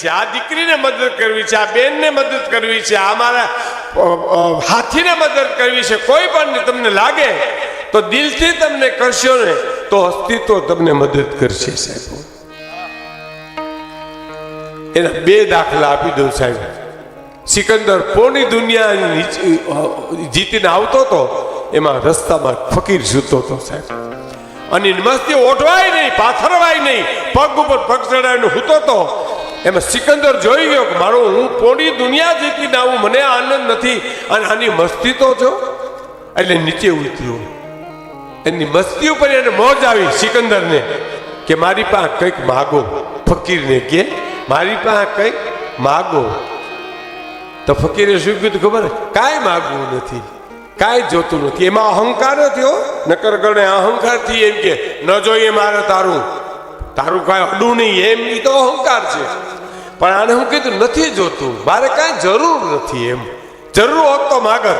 છે. આ દીકરીને મદદ કરવી છે, આ બેનને મદદ કરવી છે, આ મારા હાથીને મદદ કરવી છે. કોઈ પણ તમને લાગે તો દિલથી તમને કરશો ને, તો અસ્તિત્વ તમને મદદ કરશે સાહેબ. એના બે દાખલા આપી દઉં સાહેબ. સિકંદર પોની દુનિયા જીતીને આવતો હતો એમાં રસ્તામાં ફકીર સૂતો હતો સાહેબ. અને મસ્તી ઓઢવાય નહીં, પાથરવાય નહીં, પગ ઉપર પગ ચડાવીને હૂતો હતો એમાં સિકંદર જોઈ ગયો કે મારો હું પોણી દુનિયા જીતીને આવું, મને આનંદ નથી. અને આની મસ્તી તો જો, એટલે નીચે ઉતર્યો. એની મસ્તી ઉપર એને મોજ આવી સિકંદરને કે મારી પાસે કંઈક માગો. ફકીરને કે, મારી પાસે કંઈક માગો. તો ફકીરે શું કીધું ખબર? કાંઈ માગવું નથી. કાંઈ જોતું નથી. એમાં અહંકાર થયો. નકર ગણે અહંકારથી એમ કે, ન જોઈએ મારે તારું. તારું કાંઈ અડું નહીં. એમ તો અહંકાર છે. પણ આને હું કીધું, નથી જોતું. મારે કાંઈ જરૂર નથી એમ. જરૂર હોત તો માગત,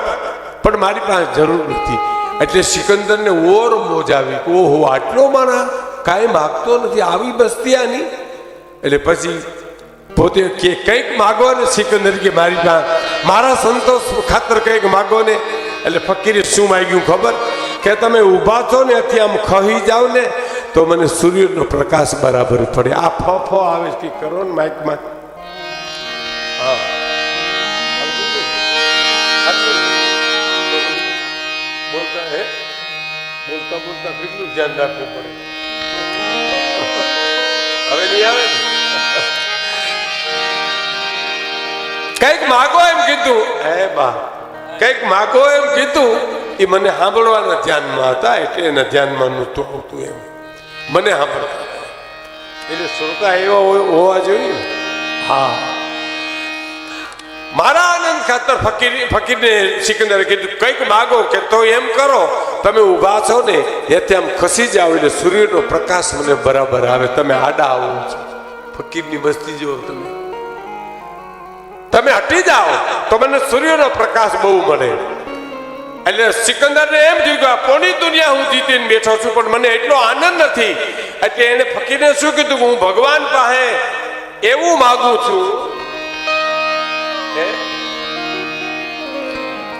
પણ મારી પાસે જરૂર નથી. એટલે સિકંદરને ઓર મોજ આવી ઓહો આટલો માણા? કાંઈ માગતો નથી. આવી બસ્તી આની? એટલે પછી પોતે કે, કંઈક માગો ને સિકંદર કે મારી પાસે, મારા સંતોષ ખાતર કંઈક માગો ને. એટલે ફકીરે શું માગ્યું ખબર? કે, તમે ઊભા છો ને, અત્યારે આમ ખહી જાઓ ને તો મને સૂર્યનો પ્રકાશ બરાબર પડે. આ ફ ફ આવે છે કરો ને માઇકમાં. બોલતા બોલતા કેટલું ધ્યાન રાખવું પડે? હવે આવે? કંઈક માગો એમ કીધું. હે બા. કંઈક માગો એમ કીધું. એ મને સાંભળવાના ધ્યાનમાં હતા, એટલે એના ધ્યાનમાં નહોતું આવતું એમ. મને સાંભળતા. એટલે શ્રોતા એવા હોવા જોઈએ હા. મારા આનંદ ખાતર ફકીર ફકીરને સિકંદરે કીધું કંઈક માગો કે તો એમ કરો. તમે ઊભા છો ને એથી આમ ખસી જાઓ એટલે સૂર્યનો પ્રકાશ મને બરાબર આવે. તમે આડા આવો છો. ફકીરની મસ્તી જુઓ તમે. તમે હટી જાઓ તો મને સૂર્યનો પ્રકાશ બહુ મળે. એટલે સિકંદરને એમ થયું કે કોની દુનિયા હું જીતીને બેઠો છું, પણ મને એટલો આનંદ નથી એટલે એને ફકીરને શું કીધું હું ભગવાન પાસે એવું માગું છું?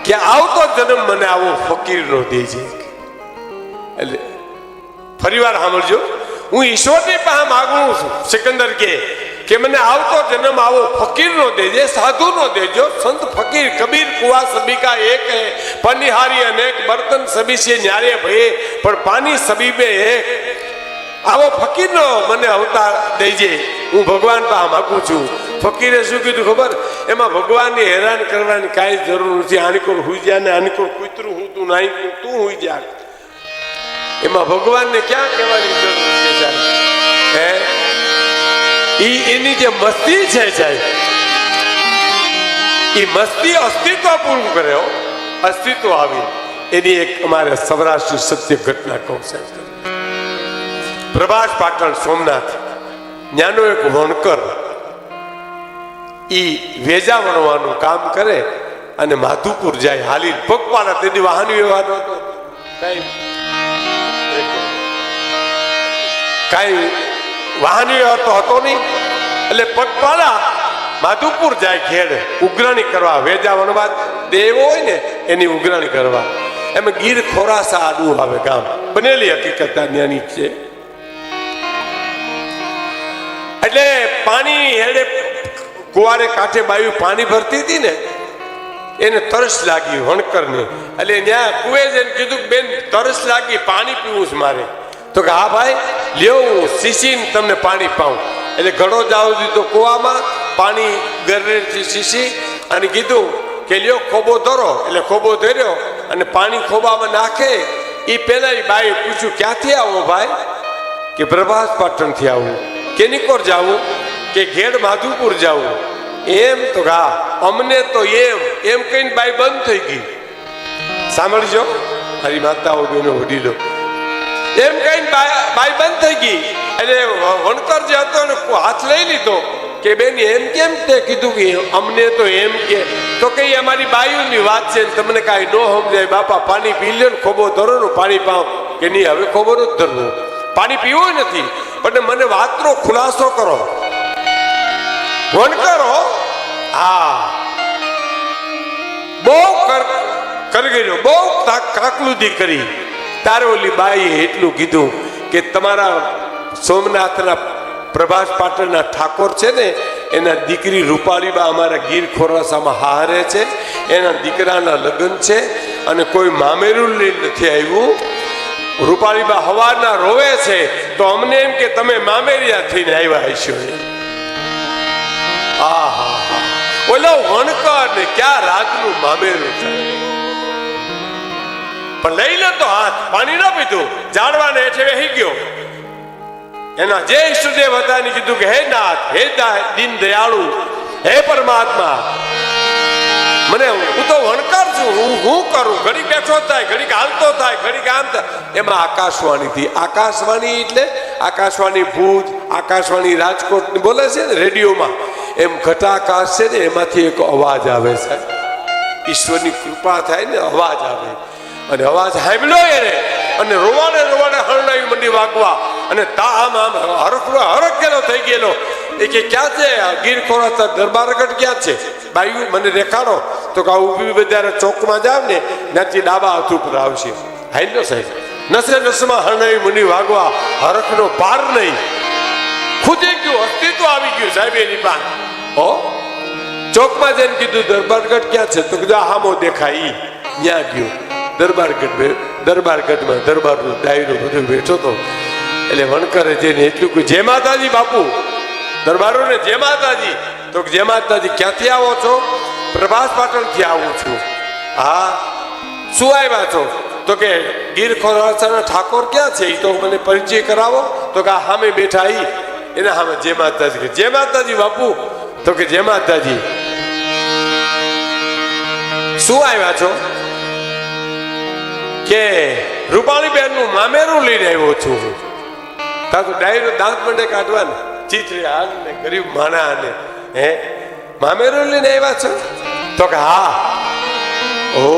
કે આવતો જન્મ મને આવો ફકીરનો દેજે એટલે ફરીવાર સાંભળજો, હું ઈશ્વરની પાસે માગું છું, સિકંદર કે કે મને આવતો જન્મ આવો, ફકીરનો દેજે, સાધુનો દેજો. સંત ફકીર, કબીર, કુવા, સબીકા એક હે, પનિહારી અનેક, બર્તન સબી ન્યારે ભયે, પણ પાણી સબીબે એક આવો ફકીરનો મને અવતાર દેજે. હું ભગવાન પા માગું છું. ફકીરે શું કીધું ખબર? એમાં ભગવાનને હેરાન કરવાની કાંઈ જરૂર નથી. આની કોલ હુઈ જા ને આની કુતરું હું તું નાઈ તું હુઈ જા. એમાં ભગવાનને ક્યાં કહેવાની જરૂર છે સાહેબ? હે? ઈ એની જે મસ્તી છે સાહેબ એ મસ્તી અસ્તિત્વ પૂરું કર્યો અસ્તિત્વ આવી. એની એક અમારે સૌરાષ્ટ્ર સત્ય ઘટના કહું સાહેબ. પ્રભાસ પાટણ સોમનાથ. ન્યાનો એક વણકર ઈ વેજા વણવાનું કામ કરે અને માધુપુર જાય હાલી પગપાળા તેની વાહન વ્યવહાર હતો. કઈ કઈ વાહન વ્યવહાર તો હતો નહીં. એટલે પગપાળા માધુપુર જાય ઘેડ ઉઘરાણી કરવા. વેજા વનવાદ દેવો હોય ને, એની ઉઘરાણી કરવા. એમાં ગીર ખોરાસા આડું આવે ગામ. બનેલી હકીકત જ્ઞાની છે. એટલે પાણી હેડે કુવારે કાંઠે બાયું પાણી ભરતી હતી ને, એને તરસ લાગી વણકરને. એટલે ત્યાં કુએ જઈને કીધું બેન, તરસ લાગી, પાણી પીવું છે મારે. તો કે, હા ભાઈ હું શીશીને તમને પાણી પાઉં. એટલે ઘડો જાવ દીધો કુવામાં, પાણી ગરેથી શીશી અને કીધું કે, લ્યો, ખોબો ધરો. એટલે ખોબો ધર્યો અને પાણી ખોબામાં નાખે. એ પહેલા એ પૂછ્યું, ક્યાંથી આવો ભાઈ? કે, પ્રભાસ પાટણથી આવું. કેની કોર જાવું? કે, ઘેડ માધુપુર જાવું. એમ તો હા, અમને તો એમ. એમ કહીને બાઈ બંધ થઈ ગઈ. સાંભળજો, મારી માતાઓ બેનો વડીલો. એમ કઈ બાઈ બંધ થઈ ગઈ. એટલે વણકર જે હતો ને હાથ લઈ લીધો કે, બેન, એમ કેમ તે કીધું કે, અમને તો એમ કે, તો કે ઈ અમારી બાયુની વાત છે તમને કાંઈ ન સમજાય. બાપા, પાણી પી લે ખોબો ધરો ને, પાણી પાવ. કે, નહીં, હવે ખોબો જ ધરવું. પાણી પીવું નથી. પણ મને વાતનો ખુલાસો કરો. વણકરો, હા. બહુ કર કરગીરો બહુ તા- કાકલુદી કરી. તારે ઓલી બાઈએ એટલું કીધું કે તમારા સોમનાથના પ્રભાસ પાટણના ઠાકોર છે ને, એના દીકરી રૂપાળીબા અમારા ગીર ખોરાસામાં હારે છે, એના દીકરાના લગ્ન છે, અને કોઈ મામેરું નથી આવ્યું રૂપાળીબા હવારના રોવે છે, તો અમને એમ કે તમે મામેરિયા થઈને આવ્યા હશો. આહા, ઓલો વણકર ને ક્યાં રાતનું મામેરું થાય પણ લઈ લે તો હાથ. પાણી ન પીધું. ઝાડવાને હેઠે વહી ગયો. એના જે ઈષ્ટદેવ હતા એને કીધું કે, હે નાથ, હે દીન દયાળુ, હે પરમાત્મા. મને હું તો વણકર છું. હું હું કરું? ઘડી બેઠો થાય, ઘડીક હાલતો થાય, ઘડીક આમ એમાં આકાશવાણી થી આકાશવાણી એટલે આકાશવાણી ભુજ આકાશવાણી રાજકોટ બોલે છે ને રેડિયોમાં. એમ ઘટાકાશ છે ને, એમાંથી એક અવાજ આવે છે. ઈશ્વરની કૃપા થાય ને, અવાજ આવે. અને અવાજ સાંભળ્યો એને અને રોવાને રોવાને હરણાવી મંડી વાગવા. અને તા આમ આમ હરખ ગયેલો થઈ ગયેલો. એ કે, ક્યાં છે? ગીર ખોરા દરબારગઢ ક્યાં છે? બાયું, મને દેખાડો. તો કે ઊભી બજારે ચોકમાં જાવ ને, ત્યાંથી ડાબા હાથ ઉપર આવશે. હાઈલો સાહેબ. નસે નસમાં હરણાવી મંડી વાગવા. હરખનો પાર નહીં. ખુદે ગયું, અસ્તિત્વ આવી ગયું સાહેબ એની પાસે. હો? ચોકમાં જઈને કીધું દરબારગઢ ક્યાં છે? તો કીધું હામો દેખાય ત્યાં ગયો. દરબારગઢ દરબાર દરબારગઢમાં દરબારનું ડાયરો બધું બેઠો તો એટલે વણકરે જઈને એટલું કે જય માતાજી બાપુ. દરબારોને, જય માતાજી. તો જય માતાજી, ક્યાંથી આવો છો? પ્રભાસ પાટણથી આવું છું. હા, શું આવ્યા છો? તો કે, ગીર ખોરાસાના ઠાકોર ક્યાં છે? એ તો મને પરિચય કરાવો. તો કે, આ સામે બેઠા એ એના સામે, જય માતાજી. જય માતાજી બાપુ. તો કે, જય માતાજી. શું આવ્યા છો? કે રૂપાલી બેનનું મામેરું લઈને આવ્યો છું હું. તો ડાયરો દાંત મંડે કાઢવા ને ચીથરી હાલ ને ગરીબ માણા ને હે? મામેરું લઈને આવ્યા છો? તો કે હા. ઓ,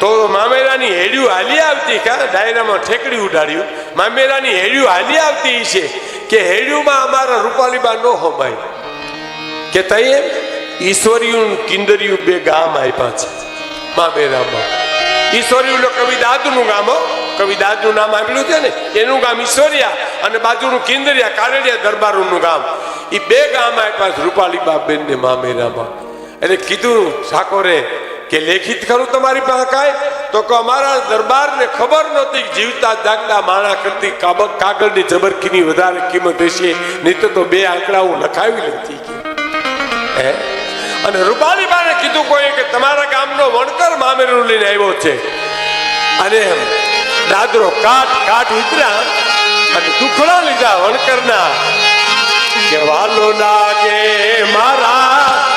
તો મામેરાની હેડિયું હાલી આવતી કા ડાયરામાં ઠેકડી ઉડાડ્યું? મામેરાની હેડિયું હાલી આવતી છે કે હેડિયુંમાં અમારા રૂપાલીબા ન હોમાય. કે તઈએ ઈશ્વરિયું કિંદરિયું બે ગામ આપ્યા છે, મામેરામાં. ઈશ્વરિયું કવિ દાદુનું ગામ કવિ દાદુનું નામ આવેલું છે ને, એનું ગામ ઈશ્વરિયા અને બાજુનું કિંદરિયા કારડિયા દરબારોનું ગામ. એ બે ગામ આપ્યા રૂપાલી બાપબેન ને મામેરામાં. એટલે કીધું ઠાકોરે કે લેખિત ખરું તમારી પાસે કાંઈ? તો કે અમારા દરબારને ખબર નહોતી જીવતા જાગતા માણા કરતી કાગળની જબરખીની વધારે કિંમત હશે. નહીં તો બે આંકડા હું લખાવી કે. હે? અને રૂપાલીબાને કીધું કોઈ કે તમારા ગામનો વણકર મામેરું લઈને આવ્યો છે. અને દાદરો કાટ કાટ ઉતર્યા અને દુખડા લીધા વણકરના. કે વાલો લાગે મારા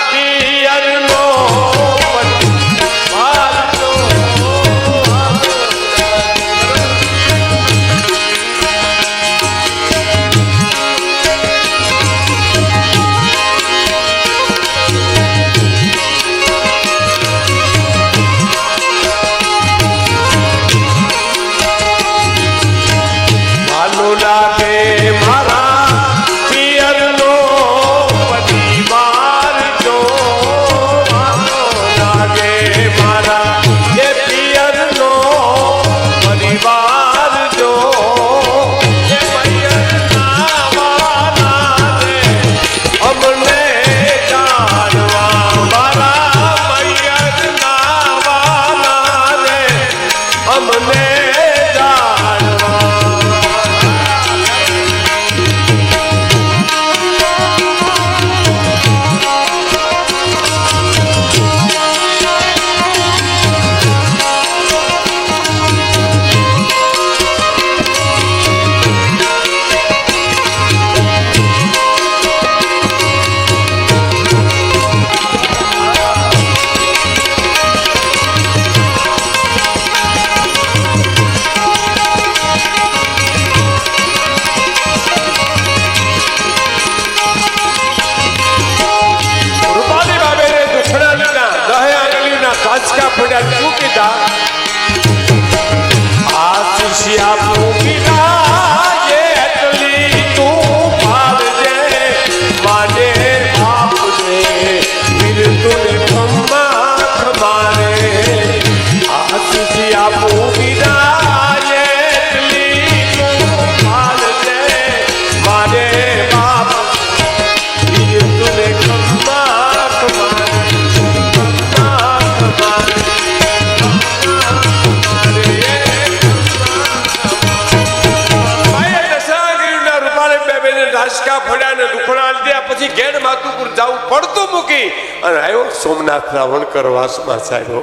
પડતું મૂકી. અને આવ્યો સોમનાથ રાવણ કરવાસમાં સાહેબ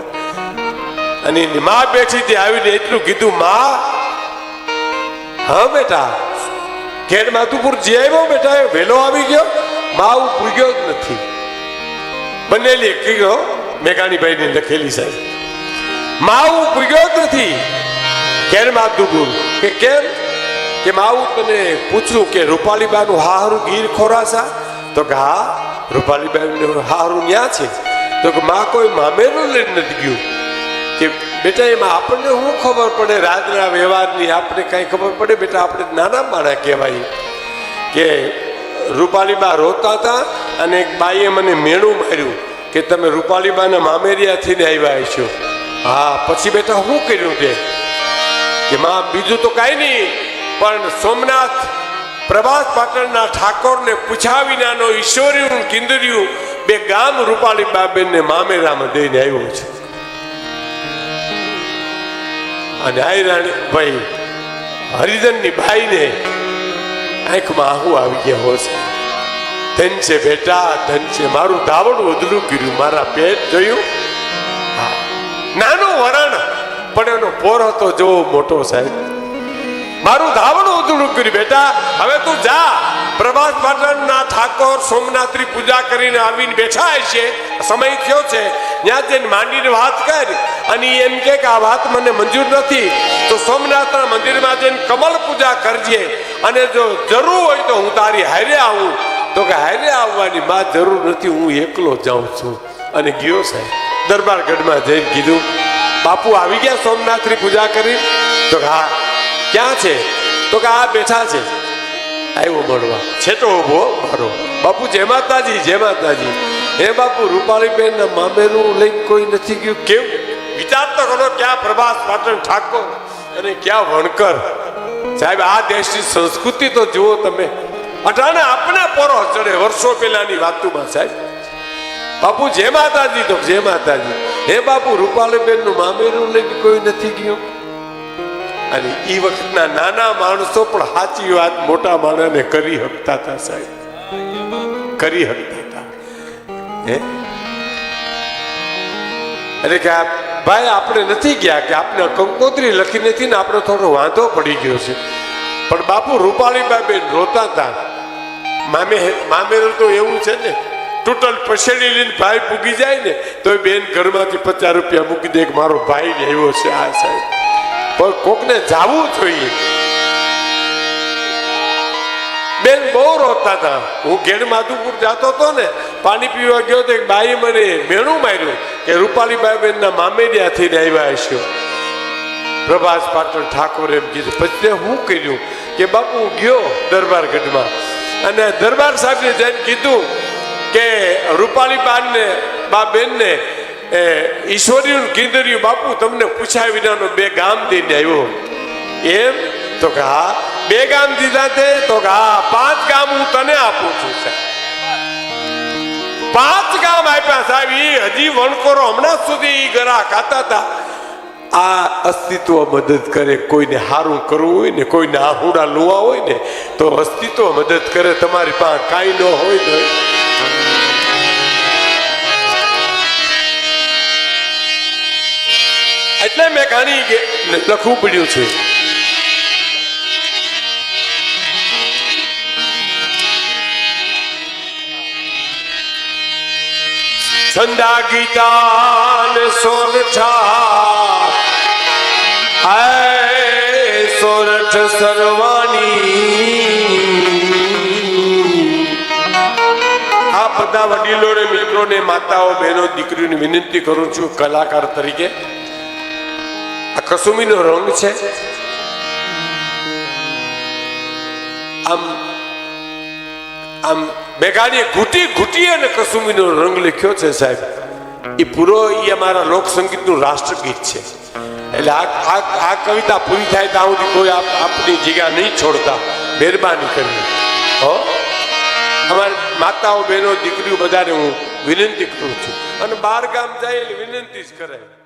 અને માં બેઠી તે આવીને એટલું કીધું, મા, હા બેટા, ઘેર માતુપુર જે આવ્યો બેટા, એ વહેલો આવી ગયો. મા હું જ નથી. બનેલી કીધો મેઘાણીભાઈની લખેલી સાહેબ. માં હું જ નથી. ઘેર માતુપુર કે કેમ? કે માવું તને પૂછ્યું કે રૂપાલીબાનું હારું ગીર ખોરાસા તો કે હા રૂપાલીબાનું હારું ન્યા છે. તો કે માં કોઈ મામેરું લઈને નથી ગયું. કે બેટા, એમાં આપણને શું ખબર પડે? રાજના વ્યવહારની આપણે કાંઈ ખબર પડે? બેટા, આપણે નાના માણા કહેવાય. કે રૂપાલીબા રોતા હતા અને એક બાઈએ મને મેણું માર્યું કે તમે રૂપાલીબાના મામેરિયાથી આવ્યા છો હા, પછી બેટા, શું કર્યું તે? કે માં, બીજું તો કાંઈ નહીં, પણ સોમનાથ પ્રભાસ પાટણના ઠાકોરને પૂછ્યા વિનાનો ઈશ્વર્યું કિંદર્યું બે ગામ રૂપાલી બાબેનને મામેરામાં દઈને આવ્યો છે. અને આયરાણી ભાઈ હરિજનની ભાઈને આંખમાં આહુ આવી ગયા હોશે ધન છે બેટા, ધન છે મારું, ધાવણ વધલું કર્યું, મારા પેટ જોયું. નાનું વરણ, પણ એનો પોર હતો જોવો મોટો સાહેબ. મારું ધાવણું ઉધડું કર્યું, બેટા. હવે તું જા. પ્રભાસ પાટણના ઠાકોર સોમનાથની પૂજા કરીને આવીને બેઠા છે. સમય થયો છે. ત્યાં જઈને માંડીને વાત કર. અને એમ કે આ વાત મને મંજૂર નથી. તો સોમનાથના મંદિરમાં જઈને કમલ પૂજા કરજે. અને જો જરૂર હોય તો હું તારી હારે આવું. તો કે હારે આવવાની માં જરૂર નથી, હું એકલો જાઉં છું. અને ગયો સાહેબ, દરબારગઢમાં જઈને કીધું, બાપુ, આવી ગયા સોમનાથની પૂજા કરી? તો હા. ક્યાં છે? તો કે આ બેઠા છે. આવ્યો મળવા. છેટો ઊભો મારો. બાપુ જય માતાજી જય માતાજી. હે બાપુ રૂપાળીબેન મામેરું લઈને કોઈ નથી ગયું? કેવું? વિચાર તો કરો ક્યાં પ્રભાસ પાટણ ઠાકોર અને ક્યાં વણકર. સાહેબ, આ દેશની સંસ્કૃતિ તો જુઓ તમે. અટાણે આપણા પોરો ચડે વર્ષો પહેલાની વાતોમાં, સાહેબ. બાપુ, જય માતાજી તો જય માતાજી. હે બાપુ રૂપાલીબેનનું મામેરું લઈને કોઈ નથી ગયું? અને એ વખતના નાના માણસો પણ સાચી વાત મોટા માણસને કરી શકતા હતા સાહેબ. કરી શકતા હતા. હે? એટલે કે ભાઈ આપણે નથી ગયા કે આપણે કંકોત્રી લખી નથી ને આપણે થોડો વાંધો પડી ગયો છે. પણ બાપુ રૂપાળીબા બેન રોતા હતા મામે મામેરું તો એવું છે ને, ટોટલ પછેડી લઈને ભાઈ પૂગી જાય ને તો બેન ઘરમાંથી પચાસ રૂપિયા મૂકી દે મારો ભાઈ ને આવ્યો છે આ સાહેબ. પણ કોકને જાવું જોઈએ. બેન બહુ રોતા હતા. હું ઘેડ માધુપુર જતો હતો ને, પાણી પીવા ગયો તો એક બાઈ મને મેણું માર્યું કે રૂપાલી બાઈ બેનના મામે થઈને આવ્યા હશો. પ્રભાસ પાટણ ઠાકોર એમ કીધું, પછી હું કર્યું કે બાપુ ગયો ગયો દરબારગઢમાં. અને દરબાર સાહેબને જઈને કીધું કે રૂપાલી બાનને બા બેનને એ, ઈશ્વરીયું કીધર્યું બાપુ તમને પૂછ્યા વિનાનો બે ગામ દઈને આવ્યો. એમ? તો કે હા. બે ગામ દીધા તે? તો કે હા, પાંચ ગામ હું તને આપું છું, સાહેબ. પાંચ ગામ આપ્યા, સાહેબ. એ હજી વણકોરો હમણાં સુધી એ ગરા ખાતા હતા. આ અસ્તિત્વ મદદ કરે, કોઈને સારું કરવું હોય ને, કોઈને આહુડા લુવા હોય ને, તો અસ્તિત્વ મદદ કરે, તમારી પાસે કાંઈ ન હોય તો. એટલે મેં ગે- લખવું પડ્યું છે. સંધા ગીતા ને સોરઠા હે સોરઠ સરવાની આ બધા વડીલોને, મિત્રોને, માતાઓ, બહેનો, દીકરીઓને વિનંતી કરું છું, કલાકાર તરીકે. કસુમીનો રંગ છે. આમ આમ બેગાડીએ ઘૂંટી ઘૂંટી અને કસુમીનો રંગ લખ્યો છે સાહેબ. એ પૂરો એ અમારા લોકસંગીતનું રાષ્ટ્રગીત છે. એટલે આ આ કવિતા પૂરી થાય ત્યાં સુધી કોઈ આપ- આપની જગ્યા નહીં છોડતા. મહેરબાની કરી હો? અમારી માતાઓ, બહેનો, દીકરીઓ બધાને હું વિનંતી કરું છું. અને બહાર ગામ જાય એટલે વિનંતી જ કરાય.